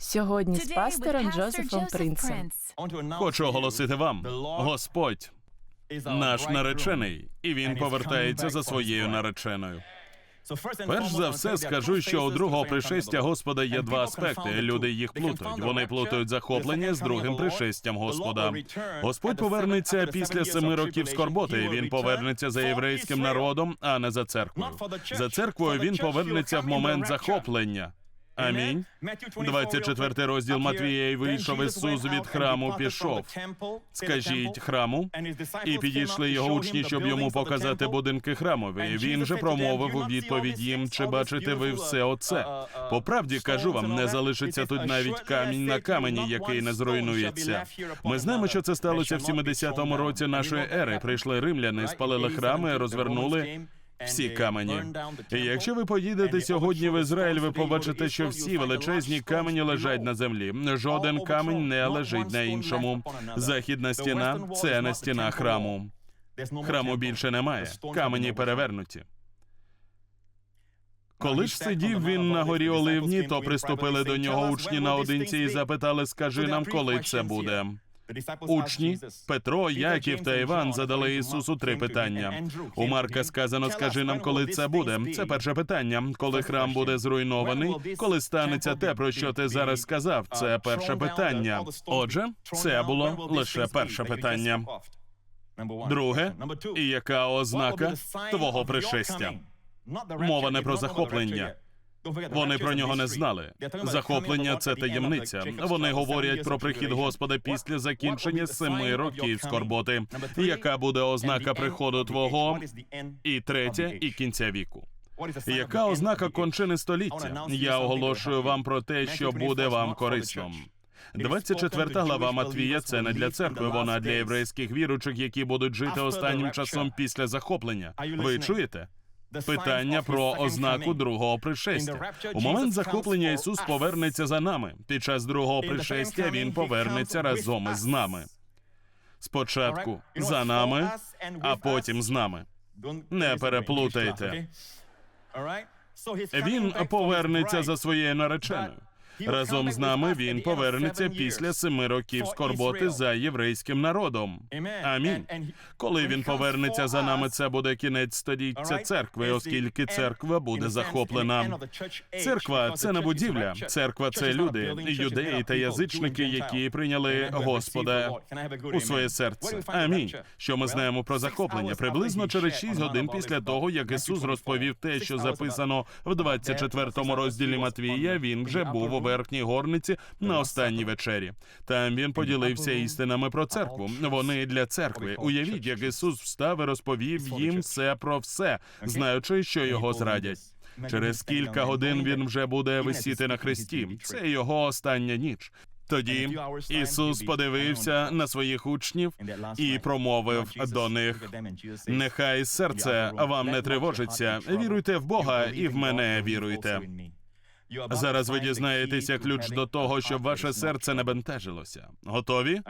Сьогодні з пастором Джозефом Принцем. Хочу оголосити вам, Господь наш наречений, і він повертається за своєю нареченою. Перш за все, скажу, що у другого пришестя Господа є два аспекти. Люди їх плутають. Вони плутають захоплення з другим пришестям Господа. Господь повернеться після семи років скорботи. Він повернеться за єврейським народом, а не за церквою. За церквою він повернеться в момент захоплення. Амінь. 24 розділ Матвія і вийшов Ісус від храму, пішов. Скажіть храму, і підійшли його учні, щоб йому показати будинки храмові. Він же промовив у відповідь їм: чи бачите ви все оце? По правді кажу вам, не залишиться тут навіть камінь на камені, який не зруйнується. Ми знаємо, що це сталося в 70-му році нашої ери. Прийшли римляни, спалили храми, розвернули. Всі камені. І якщо ви поїдете сьогодні в Ізраїль, ви побачите, що всі величезні камені лежать на землі. Жоден камінь не лежить на іншому. Західна стіна це не стіна храму. Храму більше немає. Камені перевернуті. Коли ж сидів він на горі Оливні, то приступили до нього учні наодинці і запитали: Скажи нам, коли це буде. Учні Петро, Яків та Іван задали Ісусу три питання. У Марка сказано: скажи нам, коли це буде. Це перше питання. Коли храм буде зруйнований, коли станеться те, про що ти зараз сказав. Це перше питання. Отже, це було лише перше питання. Друге, і яка ознака твого пришестя? Мова не про захоплення. Вони про нього не знали. Захоплення це таємниця. Вони говорять про прихід Господа після закінчення семи років скорботи. Яка буде ознака приходу твого? І третє, і кінця віку. Яка ознака кончини століття? Я оголошую вам про те, що буде вам корисно. 24 глава Матвія це не для церкви, вона для єврейських віручих, які будуть жити останнім часом після захоплення. Ви чуєте? Питання про ознаку другого пришестя. У момент захоплення Ісус повернеться за нами. Під час другого пришестя Він повернеться разом із нами. Спочатку за нами, а потім з нами. Не переплутайте. Він повернеться за своєю нареченою. Разом з нами він повернеться після семи років скорботи за єврейським народом. Амінь. Коли він повернеться за нами, це буде кінець століття церкви, оскільки церква буде захоплена. Церква це не будівля. Церква це люди, юдеї та язичники, які прийняли Господа у своє серце. Амінь. Що ми знаємо про захоплення? Приблизно через 6 годин після того, як Ісус розповів те, що записано в 24 розділі Матвія, він вже був у верхній горниці на останній вечері. Там він поділився істинами про церкву. Вони для церкви. Уявіть, як Ісус встав і розповів їм все про все, знаючи, що його зрадять. Через кілька годин він вже буде висіти на хресті. Це його остання ніч. Тоді Ісус подивився на своїх учнів і промовив до них: нехай серце вам не тривожиться. Віруйте в Бога і в мене віруйте. Зараз ви дізнаєтеся ключ до того, щоб ваше серце не бентежилося. Готові?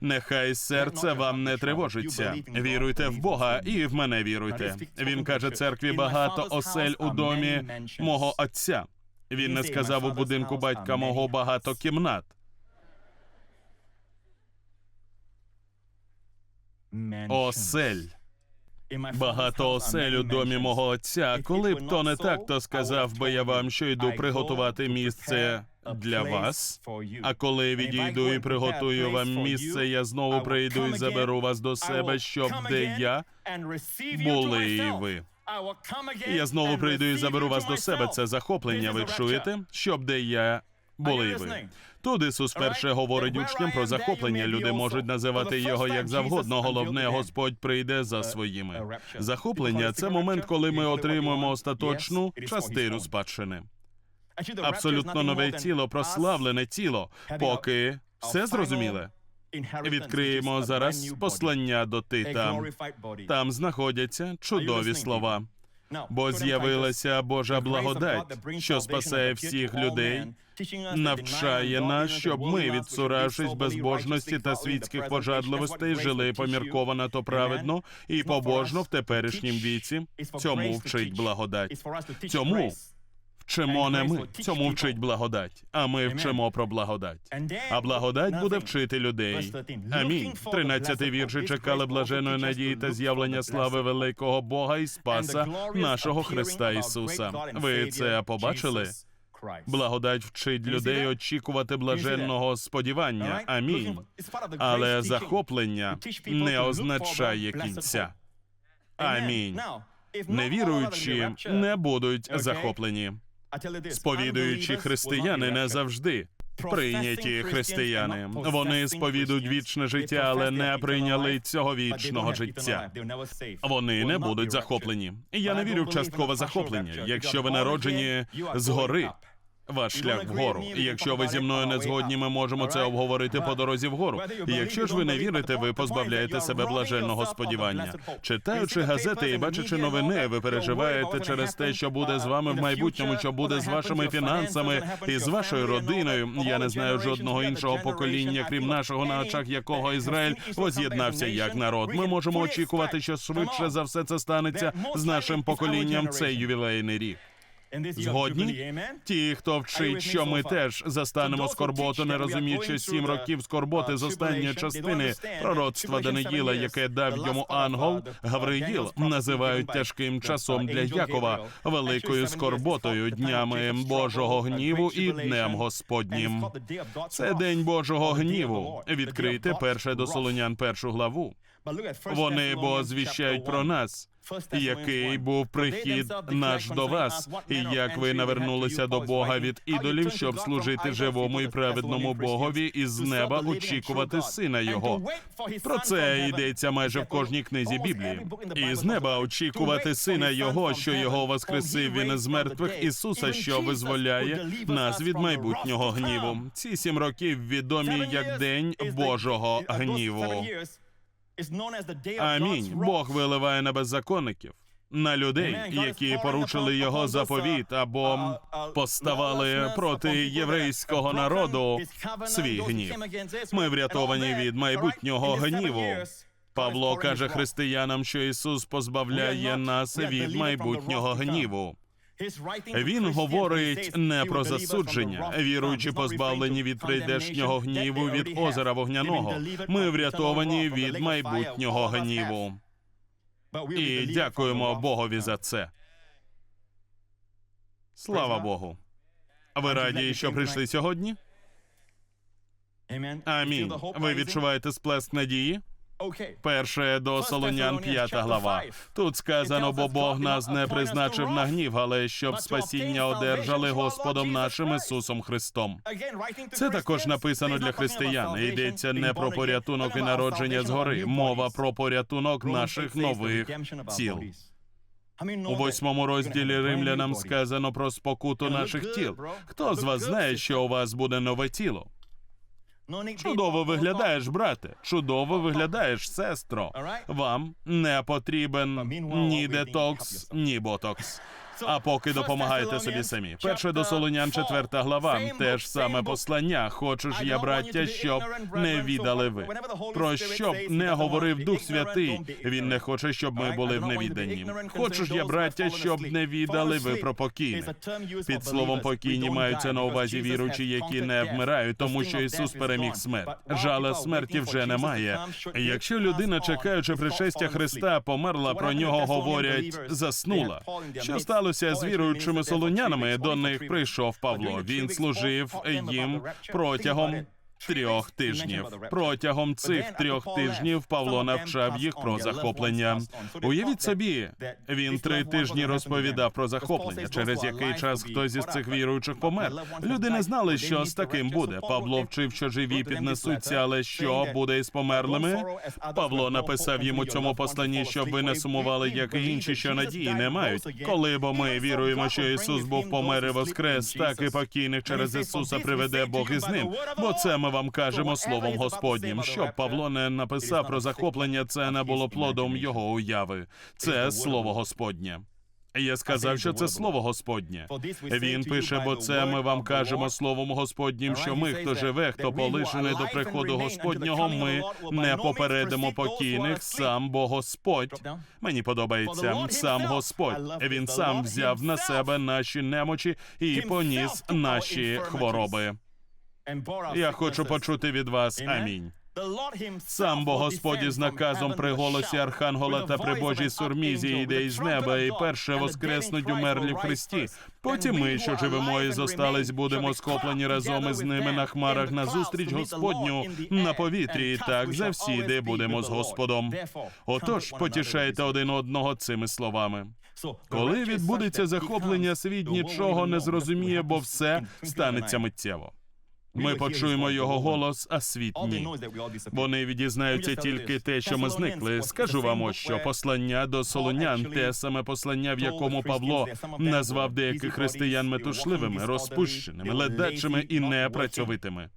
Нехай серце вам не тривожиться. Віруйте в Бога і в мене віруйте. Він каже церкві багато осель у домі мого отця. Він не сказав у будинку батька мого багато кімнат. Осель. Багато осель у домі мого отця. Коли б то не так, то сказав би я вам, що йду приготувати місце для вас. А коли відійду і приготую вам місце, я знову прийду і заберу вас до себе, щоб де я були і ви. Я знову прийду і заберу вас до себе. Це захоплення. Ви чуєте? Щоб де я були і ви. Тут Ісус перше говорить учням про захоплення. Люди можуть називати його як завгодно. Головне, Господь прийде за своїми. Захоплення це момент, коли ми отримуємо остаточну частину спадщини. Абсолютно нове тіло, прославлене тіло. Поки все зрозуміле. Відкриємо зараз послання до Тита. Там знаходяться чудові слова. Бо з'явилася Божа благодать, що спасає всіх людей, навчає нас, щоб ми, відсуравшись безбожності та світських пожадливостей, жили помірковано то праведно і побожно в теперішнім віці. Цьому вчить благодать. Цьому вчимо не ми. Цьому вчить благодать, а ми вчимо про благодать. А благодать буде вчити людей. Амінь. Тринадцятий вірші чекали блаженої надії та з'явлення слави великого Бога і Спаса нашого Христа Ісуса. Ви це побачили? Благодать вчить людей очікувати блаженного сподівання. Амінь. Але захоплення не означає кінця. Амінь. Невіруючі не будуть захоплені. Сповідуючі християни не завжди прийняті християни. Вони сповідують вічне життя, але не прийняли цього вічного життя. Вони не будуть захоплені. Я не вірю в часткове захоплення. Якщо ви народжені згори, ваш шлях вгору. І якщо ви зі мною не згодні, ми можемо це обговорити по дорозі вгору. І якщо ж ви не вірите, ви позбавляєте себе блаженного сподівання. Читаючи газети і бачачи новини, ви переживаєте через те, що буде з вами в майбутньому, що буде з вашими фінансами і з вашою родиною. Я не знаю жодного іншого покоління, крім нашого, на очах якого Ізраїль воз'єднався як народ. Ми можемо очікувати, що швидше за все це станеться з нашим поколінням. Цей ювілейний рік. Згодні? Ті, хто вчить, що ми теж застанемо скорботу, не розуміючи сім років скорботи з останньої частини пророцтва Даниїла, яке дав йому ангел, Гавриїл, називають тяжким часом для Якова, великою скорботою, днями Божого гніву і днем Господнім. Це день Божого гніву. Відкрийте перше до Солонян першу главу. Вони бо звіщають про нас, який був прихід наш до вас, і як ви навернулися до Бога від ідолів, щоб служити живому і праведному Богові, і з неба очікувати сина його. Про це йдеться майже в кожній книзі Біблії. І з неба очікувати сина його, що його воскресив він із мертвих Ісуса, що визволяє нас від майбутнього гніву. Ці сім років відомі як день Божого гніву. Амінь. Бог виливає на беззаконників, на людей, які порушили його заповіт або поставали проти єврейського народу свій гнів. Ми врятовані від майбутнього гніву. Павло каже християнам, що Ісус позбавляє нас від майбутнього гніву. Він говорить не про засудження, віруючи позбавлені від прийдешнього гніву від озера вогняного. Ми врятовані від майбутнього гніву. І дякуємо Богові за це. Слава Богу. Ви раді, що прийшли сьогодні? Амінь. Ви відчуваєте сплеск надії? Перше до Солонян, п'ята глава. Тут сказано, бо Бог нас не призначив на гнів, але щоб спасіння одержали Господом нашим Ісусом Христом. Це також написано для християн. Йдеться не про порятунок і народження згори, мова про порятунок наших нових тіл. У восьмому розділі римлянам сказано про спокуту наших тіл. Хто з вас знає, що у вас буде нове тіло? Чудово виглядаєш, брате. Чудово виглядаєш, сестро. Вам не потрібен ні детокс, ні ботокс. А поки допомагаєте собі самі. Перше до Солонян, четверта глава. Те ж саме послання. Хочеш я, браття, щоб не віддали ви. Про що б не говорив Дух Святий. Він не хоче, щоб ми були в невіданні. Хочеш я, браття, щоб не віддали ви про покійне. Під словом покійні маються на увазі віруючі, які не вмирають, тому що Ісус переміг смерть. Жале смерті вже немає. Якщо людина, чекаючи пришестя Христа, померла, про нього говорять заснула. Що сталося з віруючими солонянами? До них прийшов Павло. Він служив їм протягом. Трьох тижнів протягом цих трьох тижнів Павло навчав їх про захоплення. Уявіть собі, він три тижні розповідав про захоплення, через який час хтось із цих віруючих помер. Люди не знали, що з таким буде. Павло вчив, що живі піднесуться, але що буде із померлими? Павло написав йому цьому посланні, щоб ви не сумували, як інші, що надії не мають. Коли бо ми віруємо, що Ісус був помер і воскрес, так і покійних через Ісуса приведе Бог із ним. Бо це ми вам кажемо словом Господнім. Щоб Павло не написав про захоплення, це не було плодом його уяви. Це слово Господнє. Я сказав, що це слово Господнє. Він пише, бо це ми вам кажемо словом Господнім, що ми, хто живе, хто полишений до приходу Господнього, ми не попередимо покійних, сам бо Господь. Мені подобається сам Господь. Він сам взяв на себе наші немочі і поніс наші хвороби. Я хочу почути від вас. Амінь. Сам бо Господь із наказом при голосі Архангела та при Божій сурмізі йде із неба, і перше воскреснуть умерлі в Христі. Потім ми, що живемо і зостались, будемо схоплені разом із ними на хмарах на зустріч Господню на повітрі. І так завсіди будемо з Господом. Отож, потішайте один одного цими словами. Коли відбудеться захоплення, світ нічого не зрозуміє, бо все станеться миттєво. Ми почуємо його голос, а світ ні. Вони відізнаються тільки те, що ми зникли. Скажу вам ось що послання до солонян, те саме послання, в якому Павло назвав деяких християн метушливими, розпущеними, ледачими і непрацьовитими.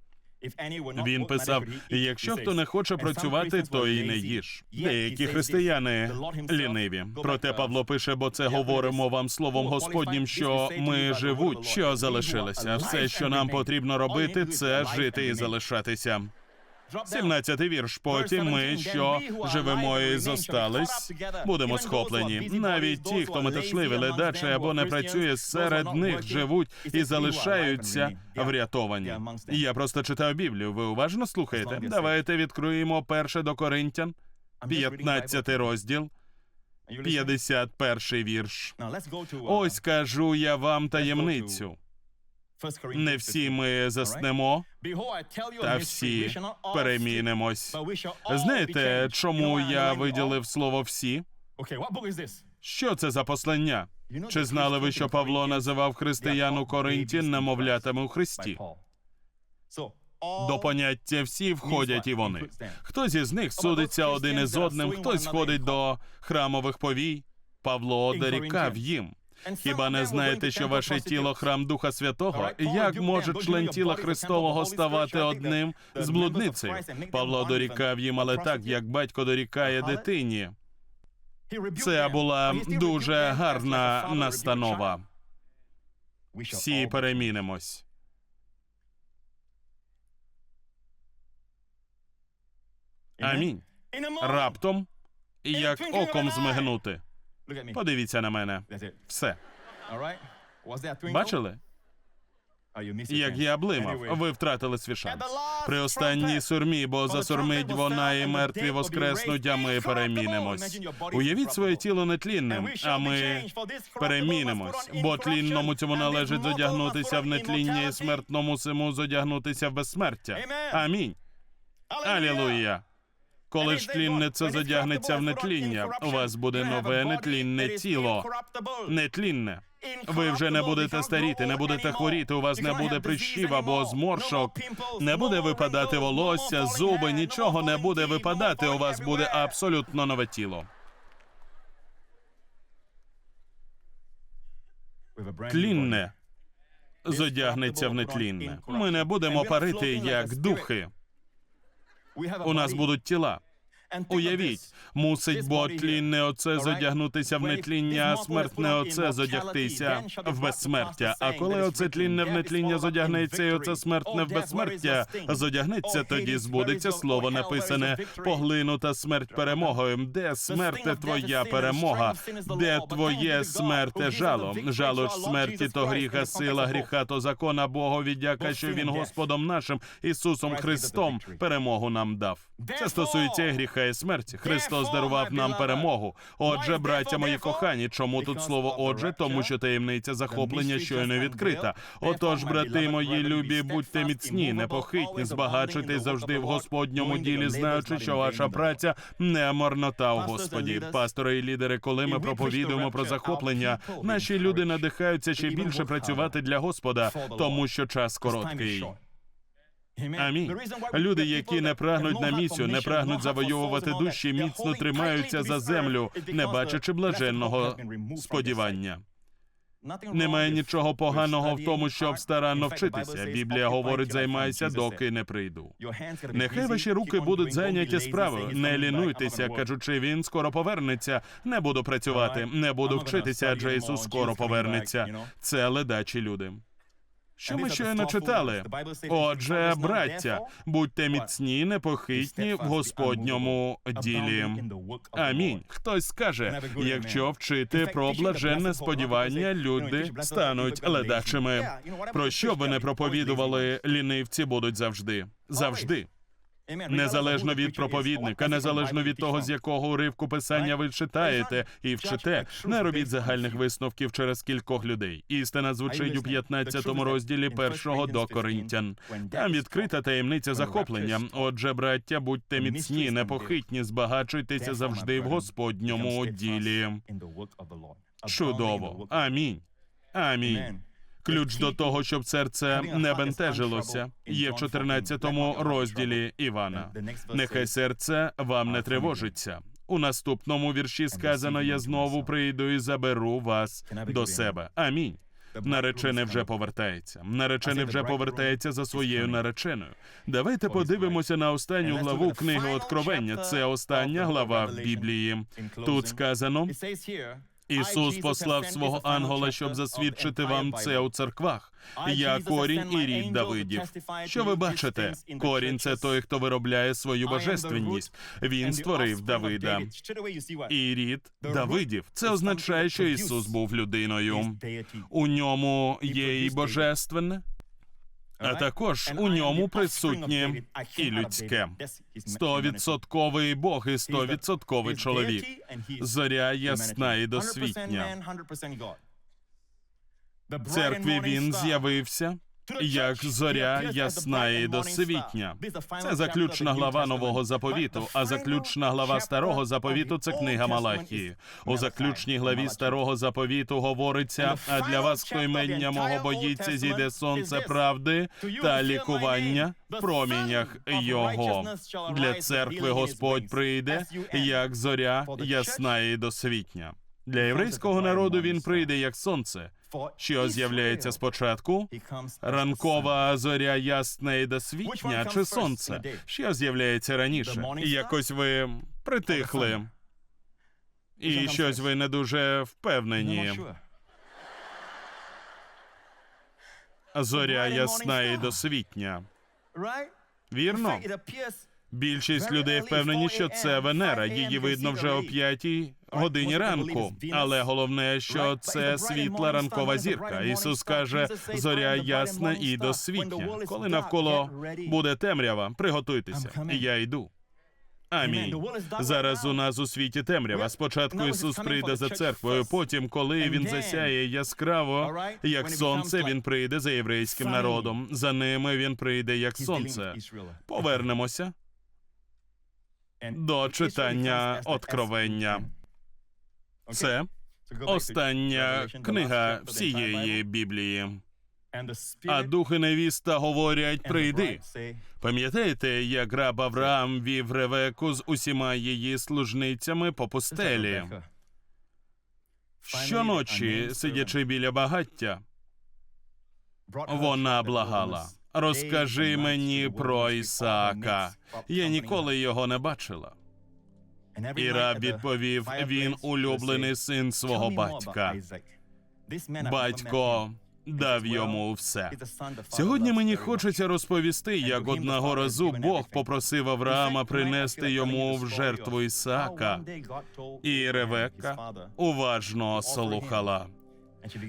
Він писав: якщо хто не хоче працювати, то і не їж. Деякі християни ліниві. Проте Павло пише, бо це говоримо вам словом Господнім, що ми живуть, що залишилися. Все, що нам потрібно робити, це жити і залишатися. 17-й вірш. Потім ми, що живемо і зостались, будемо схоплені. Навіть ті, хто метушливі, ледачі або не працює, серед них живуть і залишаються врятовані. Я просто читав Біблію. Ви уважно слухаєте? Давайте відкриємо перше до Коринтян, 15 розділ, 51 вірш. Ось кажу я вам таємницю. Не всі ми заснемо, та всі перемінимось. Знаєте, чому я виділив слово всі? Що це за послання? Чи знали ви, що Павло називав християн у Коринті немовлятами у Христі? До поняття всі входять і вони. Хтось із них судиться один із одним, хтось ходить до храмових повій. Павло дорікав їм. Хіба не знаєте, що ваше тіло храм Духа Святого? Як може член тіла Христового ставати одним з блудницею? Павло дорікав їм, але так, як батько дорікає дитині. Це була дуже гарна настанова. Всі перемінимось. Амінь. Раптом, як оком змигнути. Подивіться на мене. Все. Бачили? Як я блимав, ви втратили свій шанс. При останній сурмі, бо засурмить вона і мертві воскреснуть, а ми перемінимось. Уявіть своє тіло нетлінним, а ми перемінимось, бо тлінному цьому належить зодягнутися в нетління і смертному симу зодягнутися в безсмертя. Амінь. Алілуя. Коли ж тлінне це задягнеться в нетління, у вас буде нове нетлінне тіло. Нетлінне. Ви вже не будете старіти, не будете хворіти, у вас не буде прищів або зморшок, не буде випадати волосся, зуби, нічого не буде випадати. У вас буде абсолютно нове тіло. Тлінне зодягнеться в нетлінне. Ми не будемо парити як духи. У нас будуть тіла. Уявіть, мусить бо тлінне оце зодягнутися в нетління, а смертне оце зодягтися в безсмертя. А коли оце тлінне в нетління зодягнеться, і оце смертне в безсмертя зодягнеться, тоді збудеться слово написане поглинута смерть перемогою. Де смерте твоя перемога? Де твоє смерте жало? Жало ж смерті то гріха, сила гріха, то закона Богові, дяка, що він Господом нашим Ісусом Христом перемогу нам дав. Це стосується гріха і смерті. Христос дарував нам перемогу. Отже, браття мої кохані, чому тут слово отже? Тому що таємниця захоплення щойно відкрита. Отож, брати мої любі, будьте міцні, непохитні, збагачуйтесь завжди в Господньому ділі, знаючи, що ваша праця не марнота у Господі. Пастори і лідери, коли ми проповідуємо про захоплення, наші люди надихаються ще більше працювати для Господа, тому що час короткий. Амінь. Люди, які не прагнуть на місію, не прагнуть завоювати душі, міцно тримаються за землю, не бачачи блаженного сподівання. Немає нічого поганого в тому, щоб старанно вчитися. Біблія говорить, займайся, доки не прийду. Нехай ваші руки будуть зайняті справою. Не лінуйтеся, кажучи, він скоро повернеться. Не буду працювати, не буду вчитися, адже Ісус скоро повернеться. Це ледачі люди. Що ми щойно читали? Отже, браття, будьте міцні, непохитні в Господньому ділі. Амінь. Хтось скаже, якщо вчити про блаженне сподівання, люди стануть ледачими. Про що ви не проповідували, лінивці будуть завжди. Завжди. Незалежно від проповідника, незалежно від того, з якого уривку писання ви читаєте і вчите, не робіть загальних висновків через кількох людей. Істина звучить у 15 розділі першого до Коринтян. Там відкрита таємниця захоплення. Отже, браття, будьте міцні, непохитні, збагачуйтеся завжди в Господньому ділі. Чудово. Амінь. Амінь. Ключ до того, щоб серце не бентежилося, є в 14 розділі Івана. Нехай серце вам не тривожиться. У наступному вірші сказано: Я знову прийду і заберу вас до себе. Амінь. Наречений вже повертається. Наречений вже повертається за своєю нареченою. Давайте подивимося на останню главу книги Откровення. Це остання глава в Біблії. Тут сказано: Ісус послав свого ангела, щоб засвідчити вам це у церквах. Я корінь і рід Давидів. Що ви бачите? Корінь це той, хто виробляє свою божественність. Він створив Давида. І рід Давидів. Це означає, що Ісус був людиною. У ньому є і божественне, а також у ньому присутнє і людське. Стовідсотковий Бог і стовідсотковий чоловік. Зоря ясна і досвітня. Церкві він з'явився як зоря ясна і досвітня. Це заключна глава нового заповіту. А заключна глава старого заповіту це книга Малахії. У заключній главі старого заповіту говориться: а для вас, хто імення мого боїться, зійде сонце правди та лікування в промінях його. Для церкви Господь прийде як зоря ясна і досвітня. Для єврейського народу він прийде як сонце, що з'являється спочатку. Ранкова зоря ясна і досвітня чи сонце, що з'являється раніше. Якось ви притихли. І щось ви не дуже впевнені. Зоря ясна і досвітня. Вірно. Більшість людей впевнені, що це Венера. Її видно вже о п'ятій годині ранку. Але головне, що це світла ранкова зірка. Ісус каже, зоря ясна і досвітня. Коли навколо буде темрява, приготуйтеся. Я йду. Амінь. Зараз у нас у світі темрява. Спочатку Ісус прийде за церквою. Потім, коли він засяє яскраво, як сонце, він прийде за єврейським народом. За ними він прийде як сонце. Повернемося до читання откровення. Це остання книга всієї Біблії. А дух і невіста говорять: прийди. Пам'ятаєте, як раб Авраам вів Ревеку з усіма її служницями по пустелі? Щоночі, сидячи біля багаття, вона благала. Розкажи мені про Ісаака. Я ніколи його не бачила. І раб відповів: він улюблений син свого батька. Батько дав йому все. Сьогодні мені хочеться розповісти, як одного разу Бог попросив Авраама принести йому в жертву Ісаака, і Ревекка уважно слухала.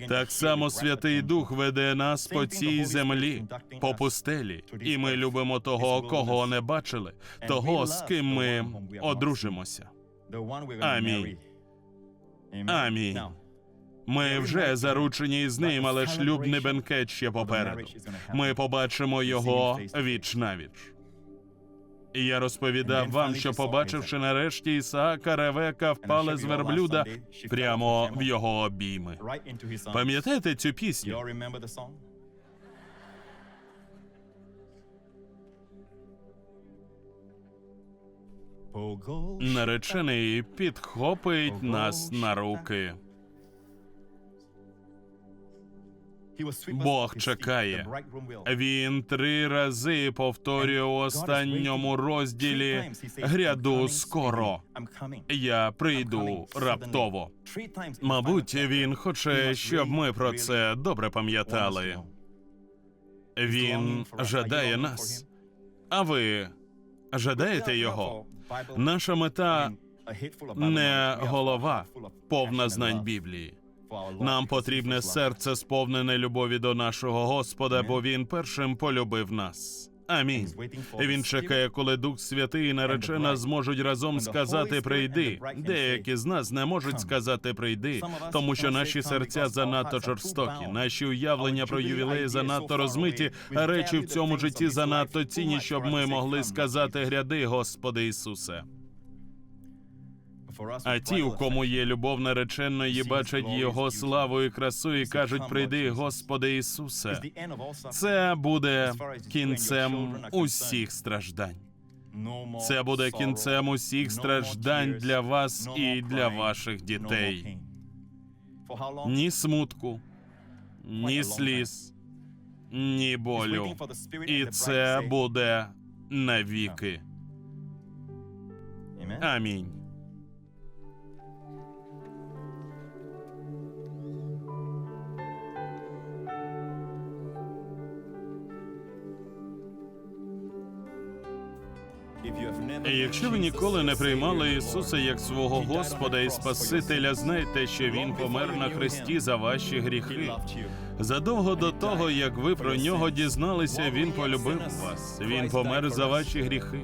Так само Святий Дух веде нас по цій землі, по пустелі, і ми любимо того, кого не бачили, того, з ким ми одружимося. Амінь. Амінь. Ми вже заручені з ним, але шлюбний бенкет ще попереду. Ми побачимо його віч навіч. І я розповідав вам, що побачивши нарешті Ісаака, Ревека впали з верблюда прямо в його обійми. Пам'ятаєте цю пісню? Наречений підхопить нас на руки. Бог чекає. Він три рази повторює у останньому розділі гряду скоро. Я прийду раптово. Мабуть, він хоче, щоб ми про це добре пам'ятали. Він жадає нас. А ви жадаєте його? Наша мета не голова, повна знань Біблії. Нам потрібне серце, сповнене любові до нашого Господа, бо він першим полюбив нас. Амінь. Він чекає, коли Дух Святий і наречена зможуть разом сказати прийди. Деякі з нас не можуть сказати прийди, тому що наші серця занадто жорстокі, наші уявлення про ювілеї занадто розмиті, а речі в цьому житті занадто цінні, щоб ми могли сказати гряди, Господи Ісусе. А ті, у кому є любов нареченої, бачать його славу і красу і кажуть: прийди, Господи Ісусе. Це буде кінцем усіх страждань. Це буде кінцем усіх страждань для вас і для ваших дітей. Ні смутку, ні сліз, ні болю. І це буде навіки. Амінь. Якщо ви ніколи не приймали Ісуса як свого Господа і Спасителя, знайте, що Він помер на хресті за ваші гріхи. Задовго до того, як ви про нього дізналися, він полюбив вас. Він помер за ваші гріхи.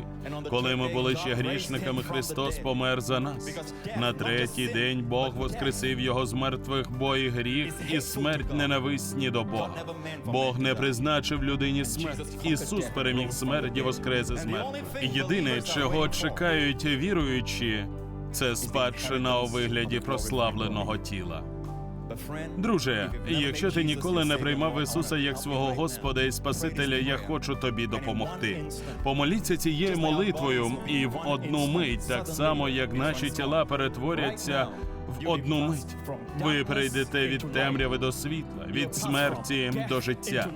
Коли ми були ще грішниками, Христос помер за нас. На третій день Бог воскресив його з мертвих, бо і гріх, і смерть ненависні до Бога. Бог не призначив людині смерть. Ісус переміг смерть і воскрес із мертвих. Єдине, чого чекають віруючі, це спадщина у вигляді прославленого тіла. Друже, якщо ти ніколи не приймав Ісуса як свого Господа і Спасителя, я хочу тобі допомогти. Помоліться цією молитвою, і в одну мить, так само як наші тіла перетворяться в одну мить. Ви прийдете від темряви до світла, від смерті до життя.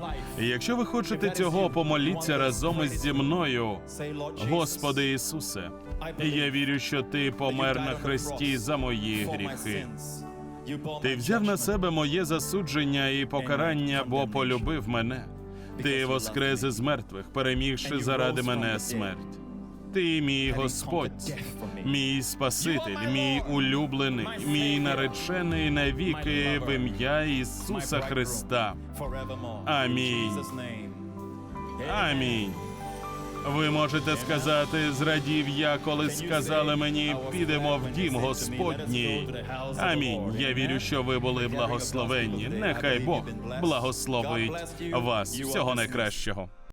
І якщо ви хочете цього, помоліться разом із зі мною, Господи Ісусе. Я вірю, що ти помер на хресті за мої гріхи. Ти взяв на себе моє засудження і покарання, бо полюбив мене. Ти воскрес із мертвих, перемігши заради мене смерть. Ти мій Господь, мій Спаситель, мій улюблений, мій наречений навіки в ім'я Ісуса Христа. Амінь. Амінь. Ви можете сказати, зрадів я, коли сказали мені, підемо в дім Господній. Амінь. Я вірю, що ви були благословенні. Нехай Бог благословить вас. Всього найкращого.